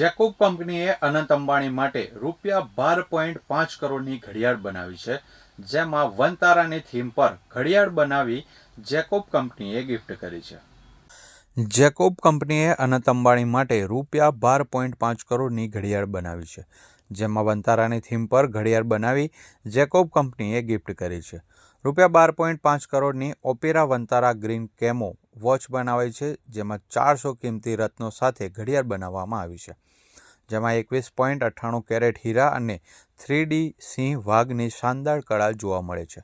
Jacob કંપનીએ અનંત અંબાણી માટે રૂપિયા બાર પોઈન્ટ પાંચ કરોડની ઘડિયાળ બનાવી છે, જેમાં વનતારાની થીમ પર ઘડિયાળ બનાવી જેકોબ કંપનીએ ગિફ્ટ કરી છે. જેકોબ કંપનીએ અનંત અંબાણી માટે રૂપિયા બાર પોઈન્ટ પાંચ કરોડની ઘડિયાળ બનાવી છે, જેમાં વંતારાની થીમ પર ઘડિયાળ બનાવી જેકોબ કંપનીએ ગિફ્ટ કરી છે. રૂપિયા બાર પોઈન્ટ પાંચ કરોડની Opera Vantara green camo watch બનાવાઈ છે, જેમાં ચારસો કિંમતી રત્નો સાથે ઘડિયાળ બનાવવામાં આવી છે. જેમાં એકવીસ પોઈન્ટ અઠ્ઠાણું કેરેટ હીરા અને થ્રી ડી સિંહ વાઘની શાનદાર કળા જોવા મળે છે.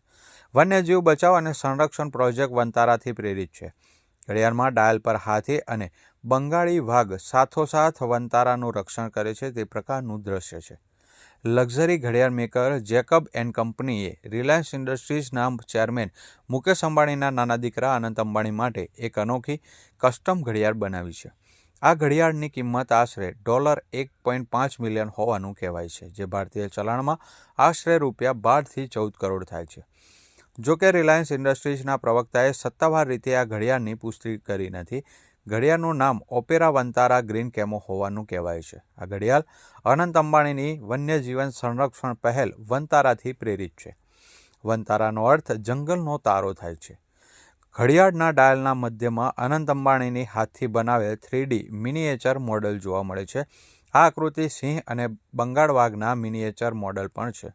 વન્યજીવ બચાવ અને સંરક્ષણ પ્રોજેક્ટ વનતારાથી પ્રેરિત છે. ઘડિયાળમાં ડાયલ પર હાથી અને બંગાળી વાઘ સાથોસાથ વનતારાનું રક્ષણ કરે છે તે પ્રકારનું દ્રશ્ય છે. લક્ઝરી ઘડિયાળ મેકર જેકબ એન્ડ કંપનીએ રિલાયન્સ ઇન્ડસ્ટ્રીઝના ચેરમેન મુકેશ અંબાણીના નાના દીકરા અનંત અંબાણી માટે એક અનોખી કસ્ટમ ઘડિયાળ બનાવી છે. આ ઘડિયાળની કિંમત આશરે ડોલર એક પોઈન્ટ પાંચ મિલિયન હોવાનું કહેવાય છે, જે ભારતીય ચલણમાં આશરે રૂપિયા બારથી ચૌદ કરોડ થાય છે. જો કે રિલાયન્સ ઇન્ડસ્ટ્રીઝના પ્રવક્તાએ સત્તાવાર રીતે આ ઘડિયાળની પુષ્ટિ કરી નથી ઘડિયાળનું નામ ઓપેરા વંતારા ગ્રીન કેમો હોવાનું કહેવાય છે. આ ઘડિયાળ અનંત અંબાણીની વન્યજીવન સંરક્ષણ પહેલ વનતારાથી પ્રેરિત છે. વનતારાનો અર્થ જંગલનો તારો થાય છે. ઘડિયાળના ડાયલના મધ્યમાં અનંત અંબાણીની હાથથી બનાવેલ થ્રીડી મિનિએચર મોડલ જોવા મળે છે. આ આકૃતિ સિંહ અને બંગાળ વાઘના મિનિએચર મોડલ પણ છે.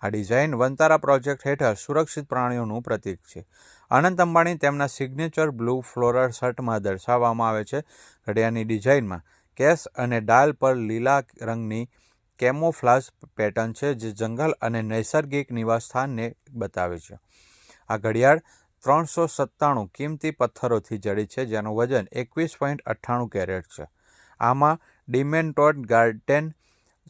આ ડિઝાઇન વનતારા પ્રોજેક્ટ હેઠળ સુરક્ષિત પ્રાણીઓનું પ્રતીક છે. અનંત અંબાણી તેમના સિગ્નેચર બ્લુ ફ્લોરલ શર્ટમાં દર્શાવવામાં આવે છે. ઘડિયાળની ડિઝાઇનમાં કેસ અને ડાયલ પર લીલા રંગની કેમોફ્લાઝ પેટર્ન છે, જે જંગલ અને નૈસર્ગિક નિવાસસ્થાનને બતાવે છે. આ ઘડિયાળ ત્રણસો સત્તાણું કિંમતી પથ્થરોથી જડી છે, જેનું વજન એકવીસ પોઈન્ટ અઠ્ઠાણું કેરેટ છે. આમાં ડિમેન્ટોડ ગાર્ડેન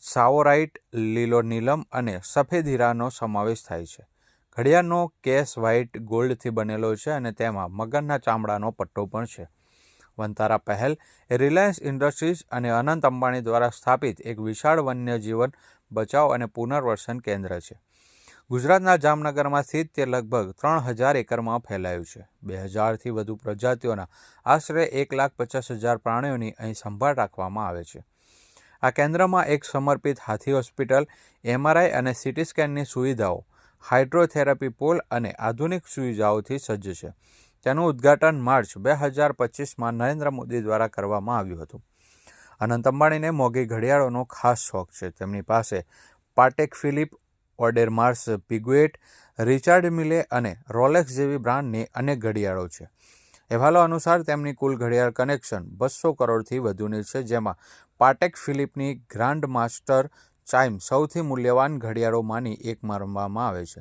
સાવોરાઇટ લીલો નીલમ અને સફેદ હીરાનો સમાવેશ થાય છે. ઘડિયાળનો કેસ વ્હાઇટ ગોલ્ડથી બનેલો છે અને તેમાં મગરના ચામડાનો પટ્ટો પણ છે. વનતારા પહેલ એ રિલાયન્સ ઇન્ડસ્ટ્રીઝ અને અનંત અંબાણી દ્વારા સ્થાપિત એક વિશાળ વન્યજીવન બચાવ અને પુનર્વસન કેન્દ્ર છે. ગુજરાતના જામનગરમાં સ્થિત તે લગભગ ત્રણ હજાર એકરમાં ફેલાયું છે. બે હજારથી વધુ પ્રજાતિઓના આશરે એક લાખ પચાસ હજાર પ્રાણીઓની અહીં સંભાળ રાખવામાં આવે છે. આ કેન્દ્રમાં એક સમર્પિત હાથી હોસ્પિટલ એમઆરઆઈ અને સીટી સ્કેનની સુવિધાઓ હાઇડ્રોથેરાપી પોલ અને આધુનિક સુવિધાઓથી સજ્જ છે. તેનું ઉદ્ઘાટન માર્ચ બે હજાર પચીસમાં નરેન્દ્ર મોદી દ્વારા કરવામાં આવ્યું હતું. અનંત અંબાણીને મોંઘી ઘડિયાળોનો ખાસ શોખ છે. તેમની પાસે Patek Philippe, Audemars Piguet Richard Mille અને રોલેક્સ જેવી બ્રાન્ડની અનેક ઘડિયાળો છે. અહેવાલો અનુસાર તેમની કુલ ઘડિયાળ કનેક્શન બસો કરોડથી વધુની છે, જેમાં પાટેક ફિલિપની ગ્રાન્ડ માસ્ટર ચાઇમ સૌથી મૂલ્યવાન ઘડિયાળોમાંની એક માનવામાં આવે છે.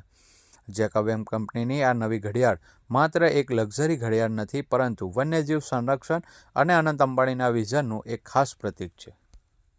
જેકબ એમ કંપનીની આ નવી ઘડિયાળ માત્ર એક લક્ઝરી ઘડિયાળ નથી, પરંતુ વન્યજીવ સંરક્ષણ અને અનંત અંબાણીના વિઝનનું એક ખાસ પ્રતીક છે.